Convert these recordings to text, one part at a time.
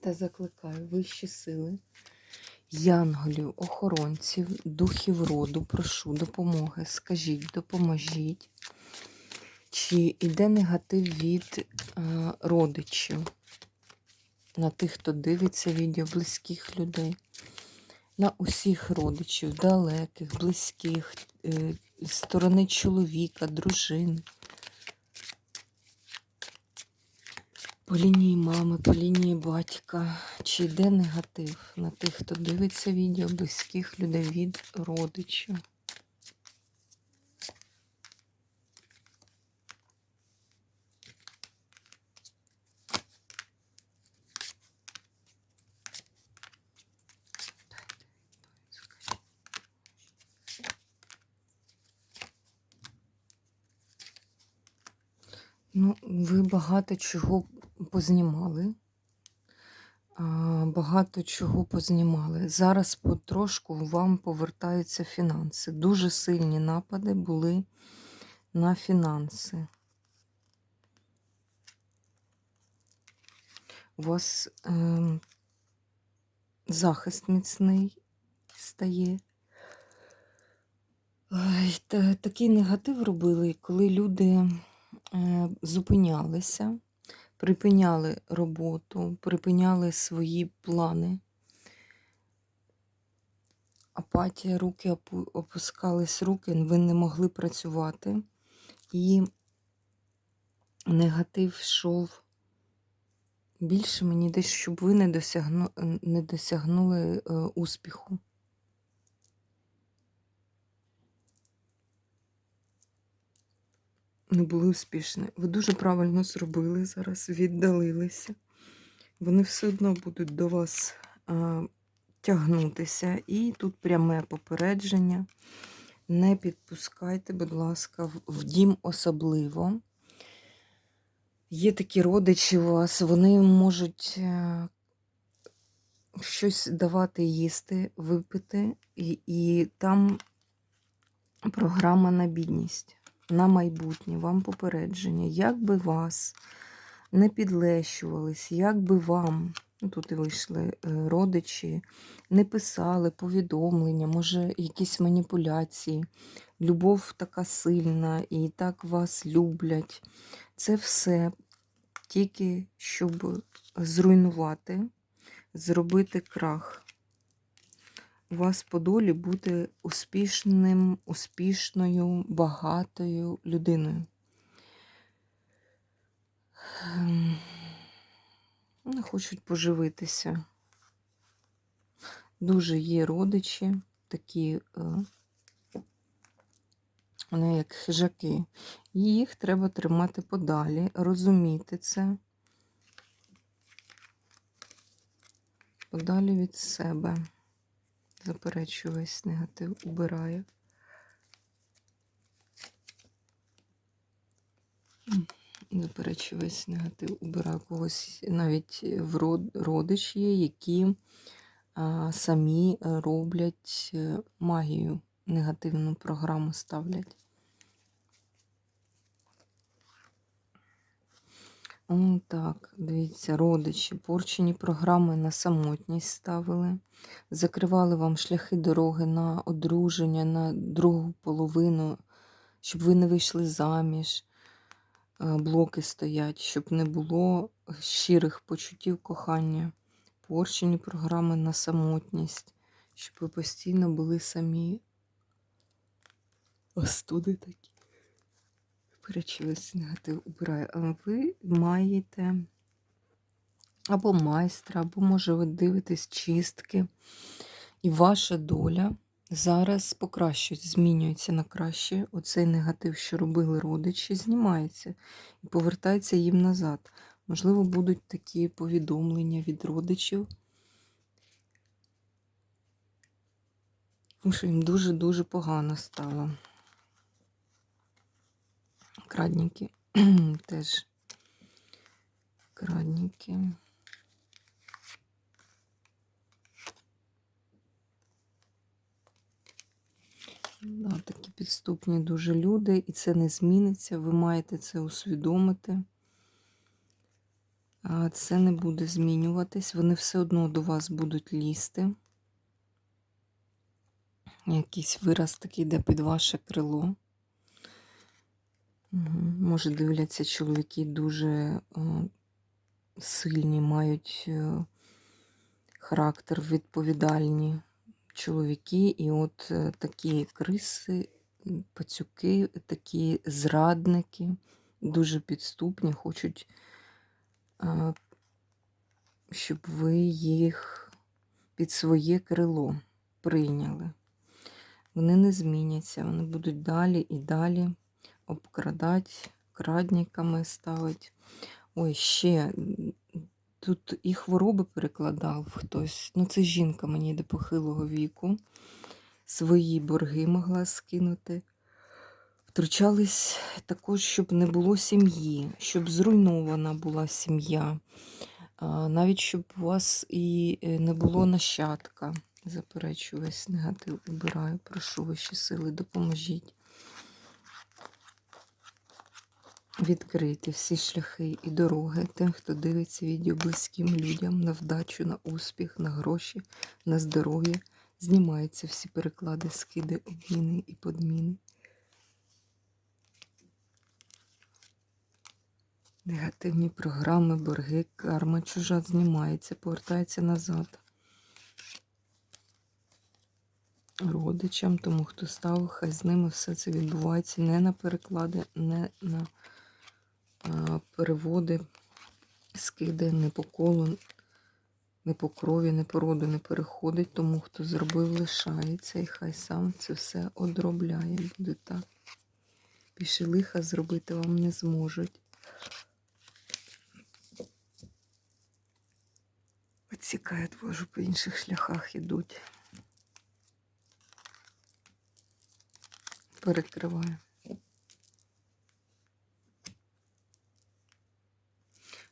Та закликаю вищі сили, янголів, охоронців, духів роду, прошу допомоги. Скажіть, допоможіть, чи йде негатив від е, родичів на тих, хто дивиться відео, близьких людей, на усіх родичів, далеких, близьких, е, сторони чоловіка, дружини. По лінії мами, по лінії батька. Чи йде негатив на тих, хто дивиться відео близьких людей від родичів? Ну, ви багато чого познімали. Багато чого познімали. Зараз потрошку вам повертаються фінанси. Дуже сильні напади були на фінанси. У вас е, захист міцний стає. Такий негатив робили, коли люди е, зупинялися, припиняли роботу, припиняли свої плани. Апатія, руки опускались руки, ви не могли працювати. І негатив йшов більше мені десь, щоб ви не, досягну, не досягнули е, успіху. Не були успішні. Ви дуже правильно зробили зараз, віддалилися. Вони все одно будуть до вас а, тягнутися. І тут пряме попередження. Не підпускайте, будь ласка, в- в дім особливо. Є такі родичі у вас, вони можуть е, щось давати їсти, випити, і, і там програма на бідність на майбутнє, вам попередження, як би вас не підлещувались, як би вам, ну тут вийшли е, родичі, не писали повідомлення, може, якісь маніпуляції, любов така сильна і так вас люблять. Це все тільки щоб зруйнувати, зробити крах у вас по долі бути успішним, успішною, багатою людиною. Ем, Не хочуть поживитися. Дуже є родичі, такі, е, вони як хижаки. Їх треба тримати подалі, розуміти це. Подалі від себе. Заперечую весь негатив, убираю. Заперечу весь негатив, убираю когось навіть в род, родич які а, самі роблять е, магію, негативну програму ставлять. Так, дивіться, родичі, порчені програми на самотність ставили, закривали вам шляхи дороги на одруження, на другу половину, щоб ви не вийшли заміж, Е, блоки стоять, щоб не було щирих почуттів кохання, порчені програми на самотність, щоб ви постійно були самі. Остуди такі перечились негатив убираю. А ви маєте або майстра, або, може, ви дивитесь чистки. І ваша доля зараз покращується, змінюється на краще. Оцей негатив, що робили родичі, знімається і повертається їм назад. Можливо, будуть такі повідомлення від родичів. Тому що їм дуже-дуже погано стало. Крадніки теж крадніки. Да, такі підступні дуже люди, і це не зміниться. Ви маєте це усвідомити. Це не буде змінюватись. Вони все одно до вас будуть лізти. Якийсь вираз такий йде під ваше крило. Може, дивляться, чоловіки дуже сильні, мають е, характер, відповідальні чоловіки, і от е, такі криси, пацюки, такі зрадники, дуже підступні, хочуть, щоб ви їх під своє крило прийняли. Вони не зміняться, вони будуть далі і далі обкрадати, крадниками ставити. Ой, ще тут і хвороби перекладав хтось. Ну, це жінка мені до похилого віку. Свої борги могла скинути. Втручались також, щоб не було сім'ї, щоб зруйнована була сім'я. Навіть щоб у вас і е, не було нащадка. Заперечую весь негатив, убираю. Прошу вищі сили, допоможіть. Відкрити всі шляхи і дороги тим, хто дивиться відео близьким людям на вдачу, на успіх, на гроші, на здоров'я. Знімаються всі переклади, скиди, обміни і подміни. Негативні програми, борги, карма чужа знімається, повертається назад. Родичам, тому хто став, хай з ними все це відбувається не на переклади, не на переводи, скиди, не по колу, не по крові, не по роду не переходить, тому хто зробив, лишається, і хай сам це все одробляє. Буде так. Більше лиха зробити вам не зможуть. Відсікають, боже, по інших шляхах ідуть. Перекриваю.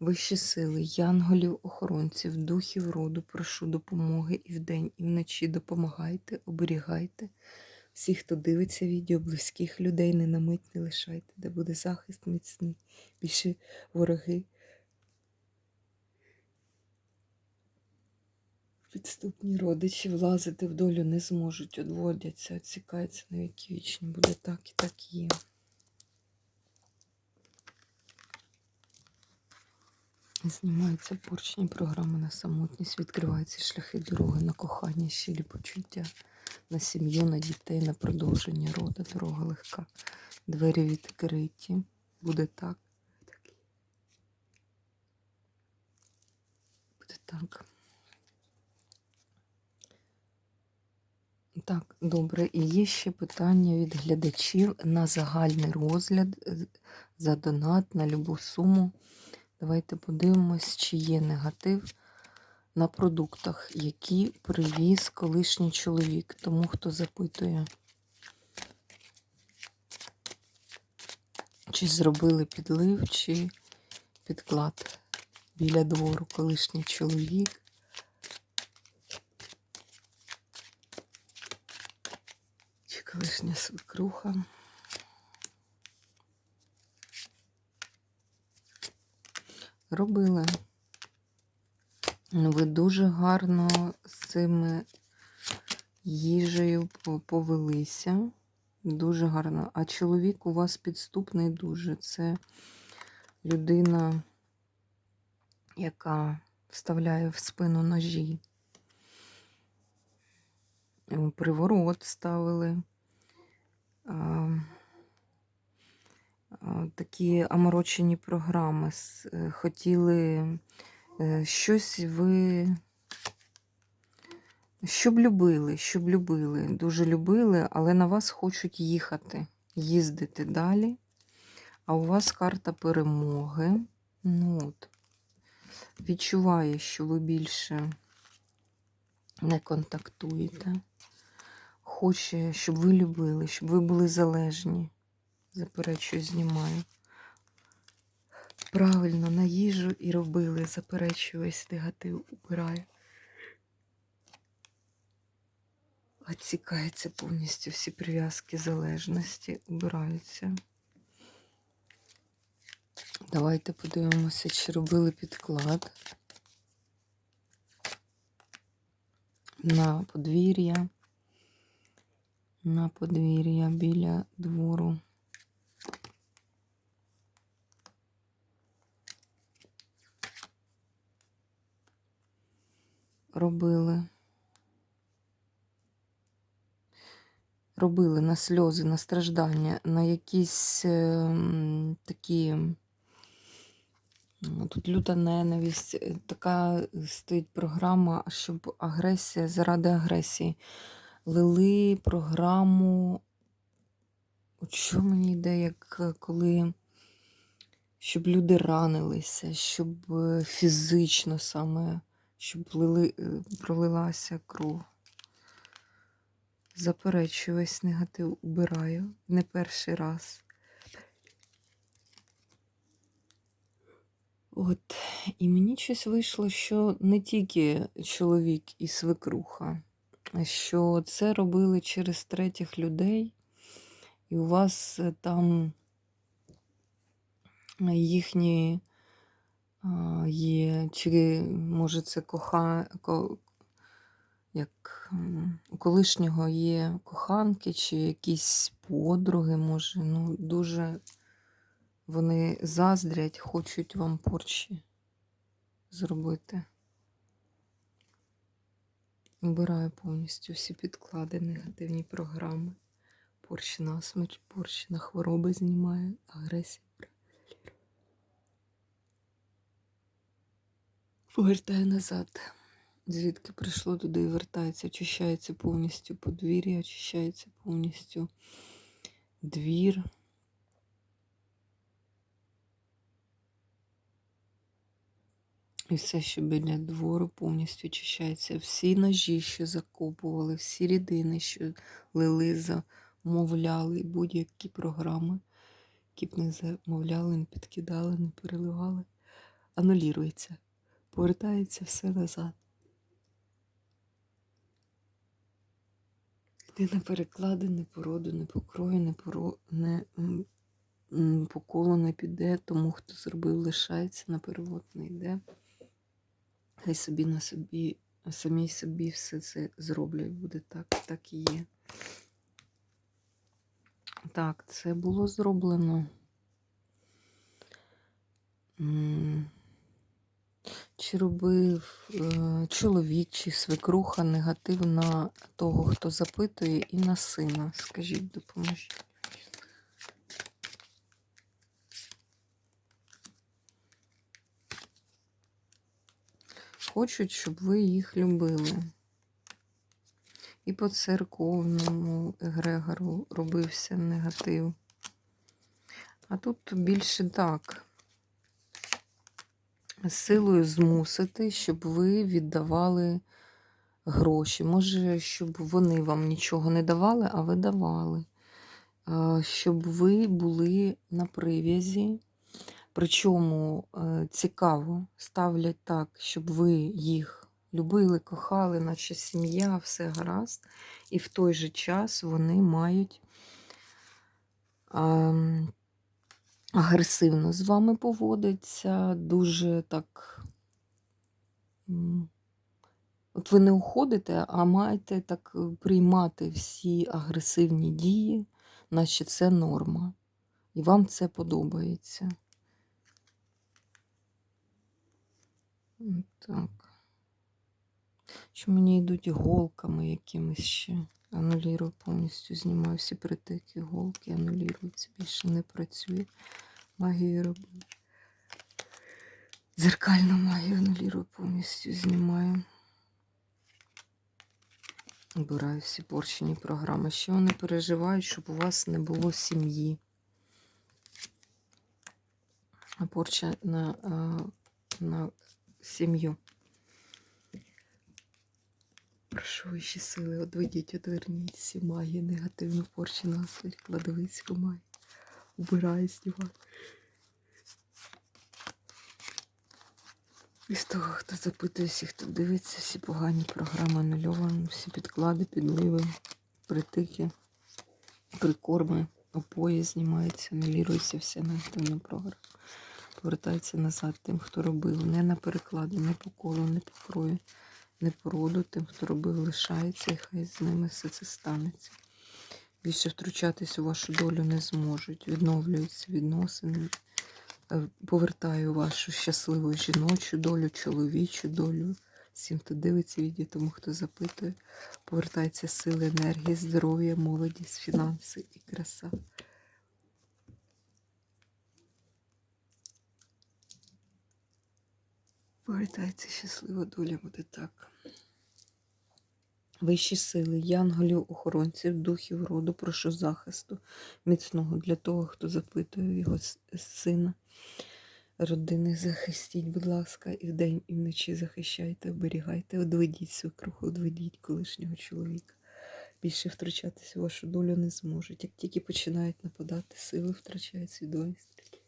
Вищі сили, янголів, охоронців, духів роду, прошу допомоги і вдень, і вночі допомагайте, оберігайте. Всіх, хто дивиться відео, близьких людей, не на не лишайте, де буде захист міцний. Більше вороги. Підступні родичі влазити в долю не зможуть, одводяться, відсікаються на віки вічні. Буде так і так є. Знімаються порчні програми на самотність, відкриваються шляхи дороги на кохання, щирі почуття, на сім'ю, на дітей, на продовження роду. Дорога легка. Двері відкриті. Буде так. Буде так. Так, добре. І є ще питання від глядачів на загальний розгляд е, за донат на любу суму. Давайте подивимось, чи є негатив на продуктах, які привіз колишній чоловік. Тому хто запитує, чи зробили підлив, чи підклад біля двору колишній чоловік. Чи колишня свекруха. Робили. Ви дуже гарно з цими їжею повелися. Дуже гарно. А чоловік у вас підступний дуже. Це людина, яка вставляє в спину ножі. Е, Приворот ставили. Такі аморочені програми. Е, Хотіли е, щось ви. Щоб любили, щоб любили, дуже любили, але на вас хочуть їхати, їздити далі. А у вас карта перемоги. Ну от. відчуває, що ви більше не контактуєте. Хоче, щоб ви любили, щоб ви були залежні. Заперечую, знімаю. Правильно на їжу і робили, заперечую весь негатив, убираю. Отсікається повністю всі прив'язки залежності, убираються. Давайте подивимося, чи робили підклад на подвір'я, на подвір'я біля двору. Робили. Робили на сльози, на страждання, на якісь ем, такі. Тут люта ненависть, е, така стоїть програма, щоб агресія заради агресії. Вели програму. От що мені йде, як е, коли щоб люди ранилися, щоб е, фізично саме, щоб лили, е, пролилася кров. Заперечую весь негатив, убираю не перший раз. От, і мені щось вийшло, що не тільки чоловік і свекруха, що це робили через третіх людей, і у вас е, там їхні а, є, чи може це коха, ко, як у колишнього є коханки, чи якісь подруги, може, ну дуже вони заздрять, хочуть вам порчі зробити. Убираю повністю всі підклади, негативні програми. Порчі на смерть, порчі на хвороби знімає, агресію. Повертаю назад. Звідки прийшло туди і вертається, очищається повністю подвір'я, очищається повністю двір. І все, що біля двору, повністю очищається. Всі ножі, що закопували, всі рідини, що лили, замовляли, будь-які програми, які б не замовляли, не підкидали, не переливали, анулюється. Повертається все назад. Йди на переклади, не породу, не покрою, не поро... не по колу не піде, тому хто зробив, лишається, на перевод не йде. Хай собі на собі, самі собі все це зроблять. Буде так, так і є. Так, це було зроблено. Чи робив е, чоловік, чи свекруха негатив на того, хто запитує, і на сина? Скажіть, допоможіть. Хочуть, щоб ви їх любили. І по церковному егрегору робився негатив. А тут більше так. Силою змусити, щоб ви віддавали гроші. Може, щоб вони вам нічого не давали, а ви давали. Щоб ви були на прив'язі. Причому е, цікаво, ставлять так, щоб ви їх любили, кохали, наче сім'я, все гаразд. І в той же час вони мають ем, агресивно з вами поводиться, дуже так. От ви не уходите, а маєте так е, приймати всі агресивні дії, наче це норма. І вам це подобається. Так. Що мені йдуть голками якимись ще. Анулірую повністю, знімаю всі притики, голки, анулюються, більше не працює. Магію роблю. Дзеркальну магію анулірую повністю, знімаю. Обираю всі порчені програми. Що вони переживають, щоб у вас не було сім'ї. Порча на, на сім'ю. Прошу вищі сили, одведіть, одверніть всі магії, негативну порчі наслідь, кладовицьку магію. Убирай, знімай. І з того, хто запитує, всі, хто дивиться, всі погані програми анульовані, всі підклади, підливи, притики, прикорми, опої знімаються, анулюється вся негативна програма. Повертається назад тим, хто робив. Не на переклади, не по колу, не по крові, не по. Тим, хто робив, лишається, і хай з ними все це станеться. Більше втручатись у вашу долю не зможуть. Відновлюються відносини. Е, Повертаю вашу щасливу жіночу долю, чоловічу долю. Всім, хто дивиться відео, тому хто запитує, повертаються сили, енергії, здоров'я, молодість, фінанси і краса. Повертається щаслива доля буде так. Вищі сили, янголів, охоронців, духів роду, прошу захисту міцного для того, хто запитує його сина. Родини захистіть, будь ласка, і вдень, і вночі захищайте, оберігайте, одведіть свекруху, одведіть колишнього чоловіка. Більше втручатися в вашу долю не зможуть. Як тільки починають нападати, сили втрачають свідомість.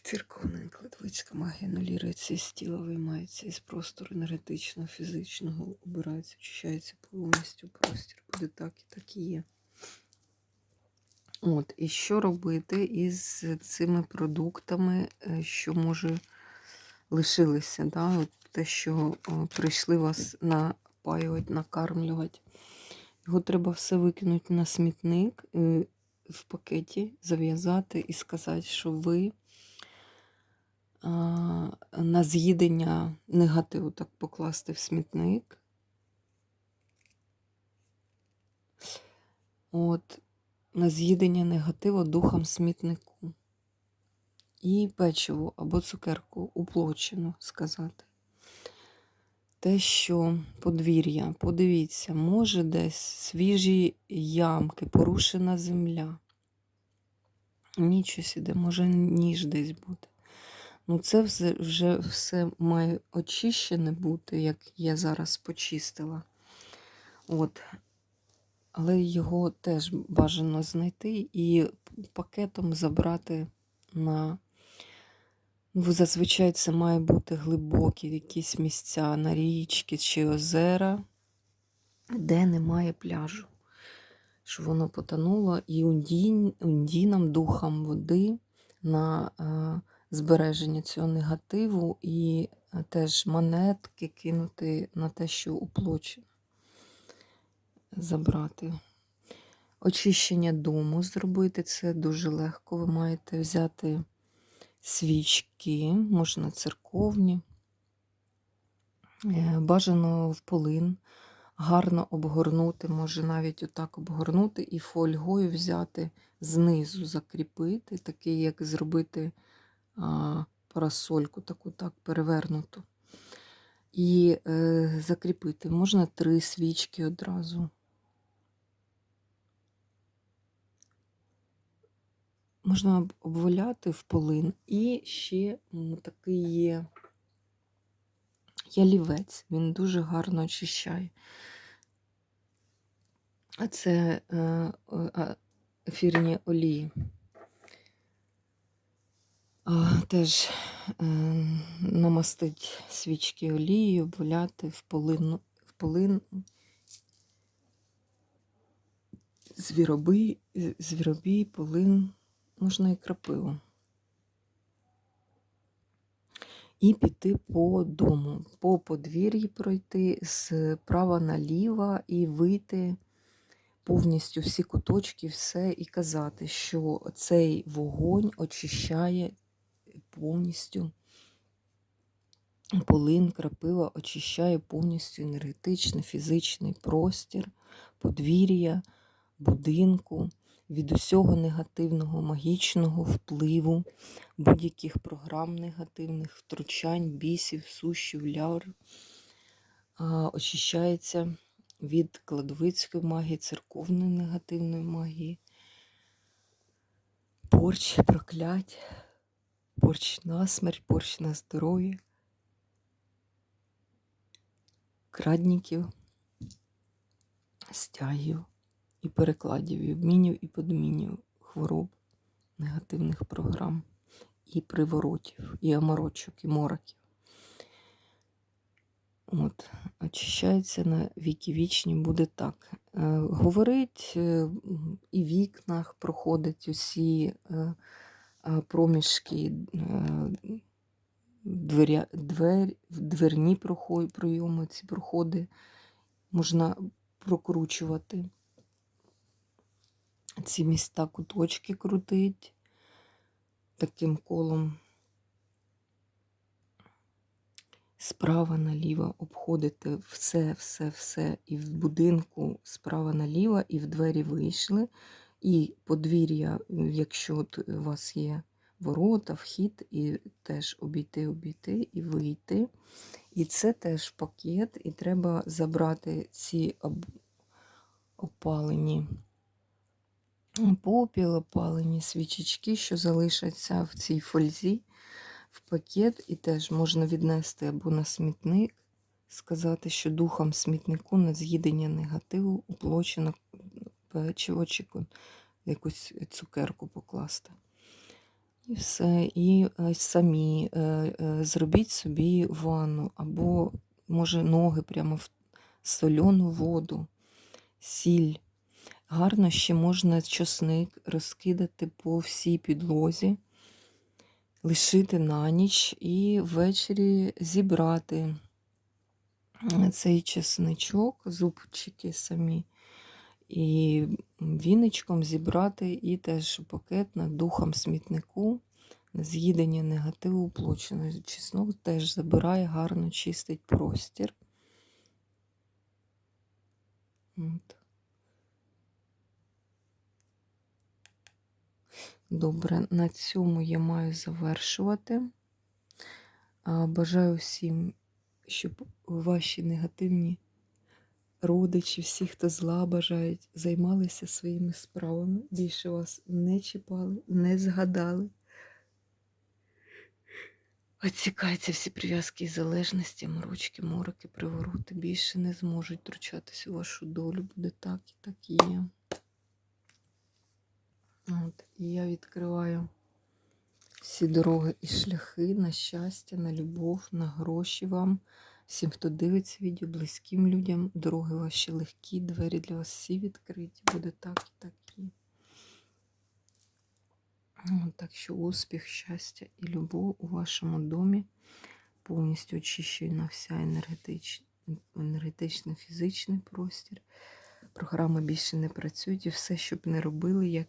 Церковна кладовицька магія анулюється із тіла, виймається із простору енергетичного, фізичного, обирається, очищається повністю простір. Буде так і так і є. От, і що робити із цими продуктами, е, що може лишилися? Да? От те, що прийшли вас напаювати, накармлювати. Його треба все викинути на смітник, е, в пакеті зав'язати і сказати, що ви на з'їдення негативу так покласти в смітник. От, на з'їдення негативу духом смітнику. І печиво або цукерку уплочену сказати. Те, що подвір'я, подивіться, може десь свіжі ямки, порушена земля. Нічого сіде, може ніж десь буде. Ну, це вже, вже все має очищене бути, як я зараз почистила. От. Але його теж бажано знайти і пакетом забрати на. Ну, зазвичай це має бути глибокі якісь місця на річки чи озера, де немає пляжу. Щоб воно потонуло і ундін, ундінам, духам води на е, збереження цього негативу, і е, теж монетки кинути на те, що уплочено. Забрати. Очищення дому зробити це дуже легко. Ви маєте взяти свічки, можна церковні, Е, бажано в полин, гарно обгорнути, може навіть отак обгорнути і фольгою взяти знизу, закріпити, такий, як зробити парасольку, таку так перевернуту. І е, закріпити. Можна три свічки одразу. Можна обваляти в полин. І ще такий є ялівець, він дуже гарно очищає. А це е, ефірні олії. Теж е, намастить свічки олією, обваляти в полин, в полин звіробій, звіробій, полин, можна і крапиву. І піти по дому, по подвір'ї пройти з права наліво і вийти повністю всі куточки, все, і казати, що цей вогонь очищає повністю полин, крапива, очищає повністю енергетичний, фізичний простір, подвір'я, будинку від усього негативного, магічного впливу, будь-яких програм негативних, втручань, бісів, сущів, ляр. Очищається від кладовицької магії, церковної негативної магії. порч проклять, порч на смерть, порч на здоров'я, крадників, стягів і перекладів, і обмінів, і подмінів хвороб, негативних програм, і приворотів, і аморочок, і мороків. От, очищається на віки вічні, буде так. Е, говорить, е, і в вікнах проходить усі е, проміжки, е, дверя, двер, дверні пройоми, ці проходи можна прокручувати. Ці міста куточки крутить таким колом. Справа наліво обходите все, все, все, і в будинку справа наліво, і в двері вийшли, і подвір'я, якщо у вас є ворота, вхід, і теж обійти, обійти і вийти. І це теж пакет, і треба забрати ці опалені попіл, опалені свічечки, що залишаться в цій фользі, в пакет, і теж можна віднести або на смітник, сказати, що духом смітнику на з'їдення негативу уплочено печиво якусь цукерку покласти. І все. І е, самі е, е, зробіть собі ванну, або, може, ноги прямо в соляну воду, сіль. Гарно ще можна чосник розкидати по всій підлозі, лишити на ніч і ввечері зібрати е, цей чесничок, зубчики самі, і віничком зібрати і теж пакет над духом смітнику, з'їдення негативу уплочено. Чеснок теж забирає, гарно чистить простір. От. Добре, на цьому я маю завершувати. Бажаю всім, щоб ваші негативні родичі, всі, хто зла бажають, займалися своїми справами. Більше вас не чіпали, не згадали. Оцікаються всі прив'язки і залежності, морочки, мороки, привороти більше не зможуть втручатись у вашу долю. Буде так і так і є. От, і я відкриваю всі дороги і шляхи на щастя, на любов, на гроші вам. Всім, хто дивиться відео, близьким людям, дороги ваші легкі, двері для вас всі відкриті. Буде так і так і. Так що успіх, щастя і любов у вашому домі повністю очищена вся енергетична, енергетичний, фізичний простір. Програми більше не працюють і все, щоб не робили, як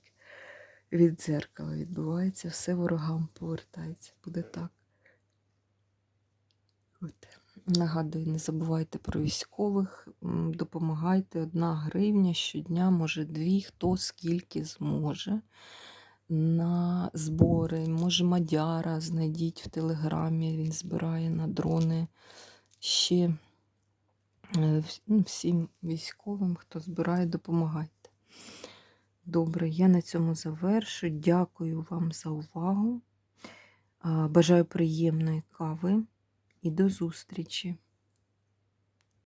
від дзеркала відбувається, все ворогам повертається. Буде так. От. Нагадую, не забувайте про військових, допомагайте одна гривня щодня, може дві, хто скільки зможе. На збори, може, Мадяра знайдіть в телеграмі, він збирає на дрони. Ще е, ну, всім військовим, хто збирає, допомагайте. Добре, я на цьому завершу. Дякую вам за увагу. Бажаю приємної кави і до зустрічі!